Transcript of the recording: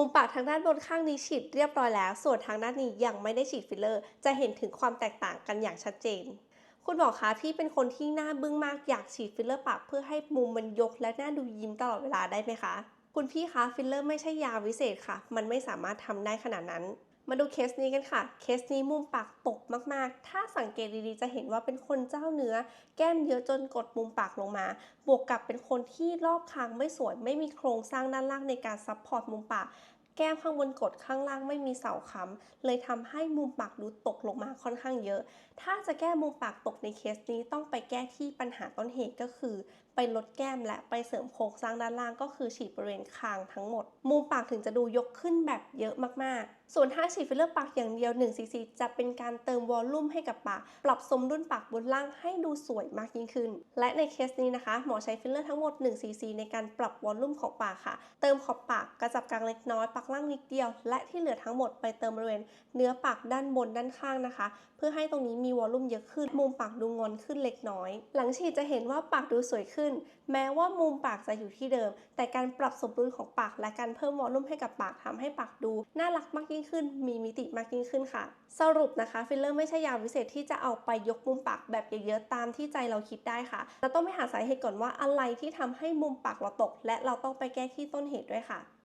มุมปากทางด้านบนข้างนี้ฉีดเรียบร้อยแล้ว ส่วนทางด้านนี้ยังไม่ได้ฉีดฟิลเลอร์ จะเห็นถึงความแตกต่างกันอย่างชัดเจน คุณหมอคะพี่เป็นคนที่หน้าบึ้งมากอยากฉีดฟิลเลอร์ปากเพื่อให้มุมมันยกและหน้าดูยิ้มตลอดเวลาได้ไหมคะ คุณพี่คะฟิลเลอร์ไม่ใช่ยาวิเศษค่ะ มันไม่สามารถทำได้ขนาดนั้น มาดูเคสนี้กันค่ะ เคสนี้มุมปากตกมาก ๆ ถ้าสังเกตดีๆ จะเห็นว่าเป็นคนเจ้าเนื้อ แก้มเยอะจนกดมุมปากลงมา บวกกับเป็นคนที่รอบคางไม่สวย ไม่มีโครงสร้างด้านล่างในการซับพอร์ตมุมปาก แก้มข้างบนกดข้างล่างไม่มีเสาค้ำเลยทำให้มุมปากดูตกลงมาค่อนข้างเยอะ ถ้าจะแก้มุมปากตกในเคสนี้ต้องไปแก้ที่ปัญหาต้นเหตุก็คือ ไปลดแก้มและไปเสริมโครงสร้างด้านล่างก็คือฉีดบริเวณคางทั้งหมด มุมปากถึงจะดูยกขึ้นแบบเยอะมากๆ ส่วนถ้าฉีดฟิลเลอร์ปากอย่างเดียว1ซีซีจะเป็นการเติมวอลลุ่มให้กับปาก ปรับสมดุลปากบนล่างให้ดูสวยมากยิ่งขึ้น และในเคสนี้นะคะ หมอใช้ฟิลเลอร์ทั้งหมด1ซีซีในการปรับวอลลุ่มของปากค่ะ เติมขอบปากกระจับกลางเล็กน้อยปากล่างนิดเดียว และที่เหลือทั้งหมดไปเติมบริเวณเนื้อปากด้านบนด้านข้างนะคะ เพื่อให้ตรงนี้มีวอลลุ่มเยอะขึ้น มุมปากดูงอนขึ้นเล็กน้อย หลังฉีดจะเห็นว่าปากดูสวยขึ้น แม้ว่ามุมปากจะอยู่ที่เดิม แต่การปรับสมดุลของปาก และการเพิ่มวอลลุ่มให้กับปากทำให้ปากดูน่ารักมากยิ่งขึ้น มีมิติมากยิ่งขึ้นค่ะ สรุปนะคะฟิลเลอร์ไม่ใช่ยาวิเศษที่จะเอาไปยกมุมปากแบบเยอะๆตามที่ใจเราคิดได้ค่ะเราต้องไปหาสาเหตุก่อนว่าอะไรที่ทำให้มุมปากเราตก และเราต้องไปแก้ที่ต้นเหตุด้วยค่ะ